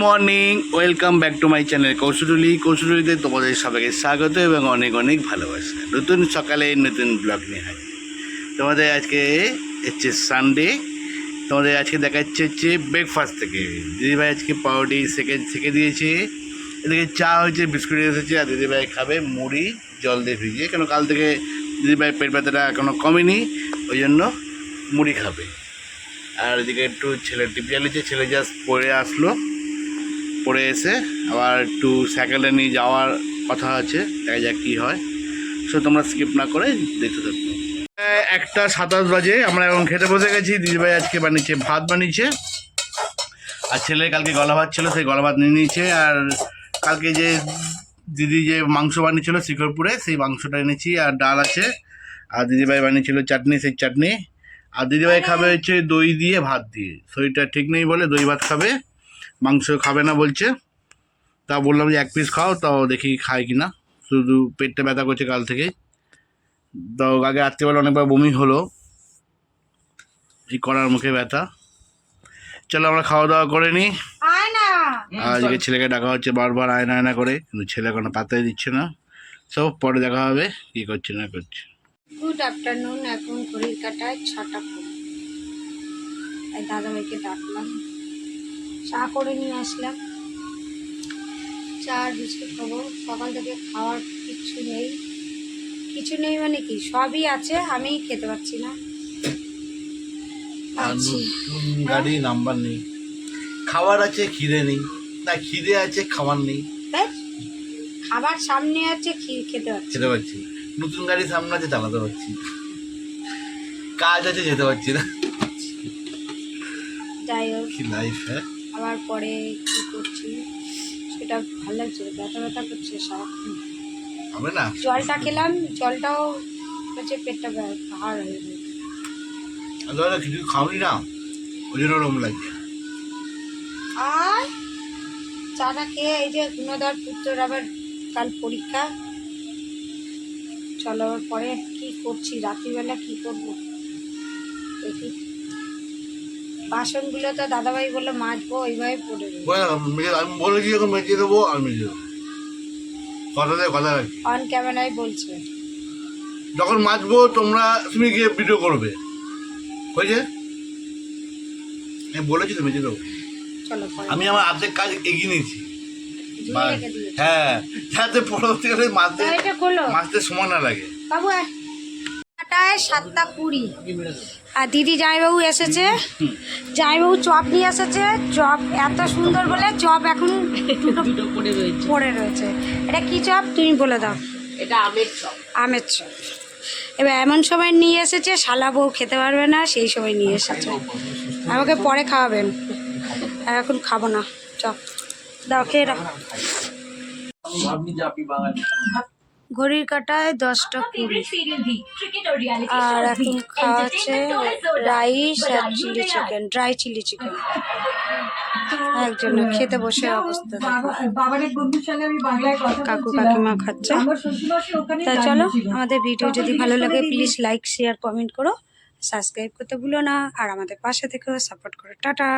Morning, welcome back to my channel Koushali. কৌশলীতে তোমাদের সবাইকে স্বাগত এবং অনেক অনেক ভালোবাসা। নতুন সকালে নতুন ব্লগ নিয়ে হাজির। তোমাদের আজকে হচ্ছে সানডে তোমাদের আজকে দেখাচ্ছে হচ্ছে ব্রেকফাস্ট থেকে। দিদিভাই আজকে পাউডি সেকে সেকে দিয়েছে। এদিকে চা হয়েছে, বিস্কুট এসেছে, আর দিদিভাই খাবে মুড়ি, জল দিয়ে ভিজিয়ে। কেন কাল থেকে দিদিভাই পেট ব্যথাটা এখনও কমেনি, ওই জন্য মুড়ি খাবে। আর এদিকে একটু ছেলে টিপ চালিয়েছে ছেলে জাস্ট পড়ে আসলো। পড়ে এসে আবার একটু সাইকেলে নিয়ে যাওয়ার কথা আছে, দেখা যাক কী হয়। সো তোমরা স্কিপ না করে দেখতে থাকো। একটা সাতাশ বাজে, আমরা এখন খেতে বসে গেছি। দিদিভাই আজকে বানিয়েছে ভাত বানিয়েছে। আর ছেলে কালকে গলা ভাত ছিল, সেই গলা ভাত নিয়ে নিয়েছে। আর কালকে যে দিদি যে মাংস বানিয়েছিল শিকরপুরে সেই মাংসটা এনেছি। আর ডাল আছে। আর দিদিভাই বানিয়েছিল চাটনি, সেই চাটনি। আর দিদিভাই খাবে হচ্ছে দই দিয়ে ভাত দিয়ে। শরীরটা ঠিক নেই বলে দই ভাত খাবে। মাংস খাবে না বলছে। তা বললাম যে এক পিস খাও তাও দেখি খায় কি না শুধু পেটটা ব্যথা করছে কাল থেকে তো আগে রাত্রিবেলা অনেকবার বমি হলো। এই করার মুখে ব্যথা। চলো আমরা খাওয়া দাওয়া করে নিই। আজকে ছেলেকে ডাকা হচ্ছে বারবার আয়না আয়না করে। কিন্তু ছেলে কোনো পাত্তাই দিচ্ছে না। সব পরে দেখা হবে কী করছে না করছে। গুড আফটারনুন এখন ঘড়ির কাটায় ছটা কুড়ি। তাই দাদাভাইকে ডাকলাম। চা করে নিয়ে আসলাম। চা আর বিস্কুট খাব। সকাল থেকে খাওয়ার কিছু নেই। কিছু নেই মানে কি? সবই আছে আমি খেতে পারছি না। গাড়ি নাম্বার নেই। খাবার আছে খিদে নেই। না খিদে আছে খাবার নেই। খাবার সামনে আছে খেতে পারছি। খেতে পারছি। নতুন গাড়ি সামনে আছে চালাতে পারছি। কাজ আছে যেতে পারছি না। যাই হোক। কি লাইফ হ্যাঁ? আবার পরে কি করছি সেটা ভালো লাগছে ব্যথা ব্যথা করছে সারাক্ষণ। হবে না? জলটা খেলাম জলটাও হচ্ছে পেটটা ভার হয়ে ধরো কিছু খাওনি না? ওই জন্য লাগছে। আর চাটা খেয়ে এই যে গুণধর পুত্রের আবার কাল পরীক্ষা। চলো আবার পরে কি করছি রাত্রিবেলা কি করব? দেখি। বাসনগুলো তো দাদাভাই বলল মাজবো ওইভাবে পড়ে রইল। আমি- আমি বলেছি যখন মেজে দেবো আর মেজে দেবো। কথা দেয় কথা রাখি অন ক্যামেরায় বলছে। যখন মাজবো তোমরা তুমি গিয়ে ভিডিও করবে। হয়েছে? আমি বলেছি তো মেজে দেবো। চলো পরে। আমি আমার অর্ধেক কাজ এগিয়ে নিয়েছি। রেখে দিয়েছি। হ্যাঁ যাতে পরবর্তীকালে মাছতে তো এটা খোলো। সময় না লাগে। বাবু আয়। আটায় সাতটা কুড়ি। আর দিদি জামাইবাবু এসেছে। জামাইবাবু চপ নিয়ে এসেছে। চপ এত সুন্দর বলে চপ এখন পড়ে রয়েছে। এটা কি চপ? তুমি বলে দাও। এটা আমের চপ। আমের চপ। এবার এমন সময় নিয়ে এসেছে শালা বউ খেতে পারবে না সেই সময় নিয়ে এসেছে। আমাকে পরে খাওয়াবেন আর এখন খাব না। চপ। দাও খেয়ে দাও ঘড়ির কাটায় দশটা কুড়ি। আর এখন খাওয়াচ্ছে রাইস আর chilli chicken dry chilli chicken একজন খেতে বসে অবস্থা দেখো। বাবার বন্ধুর সঙ্গে আমি বাংলায় কথা কাকু কাকিমা খাচ্ছে। তাই চলো আমাদের ভিডিও যদি ভালো লাগে প্লিজ লাইক শেয়ার কমেন্ট করো। সাবস্ক্রাইব করতে ভুলো না। আর আমাদের পাশে থেকেও সাপোর্ট করো। টাটা।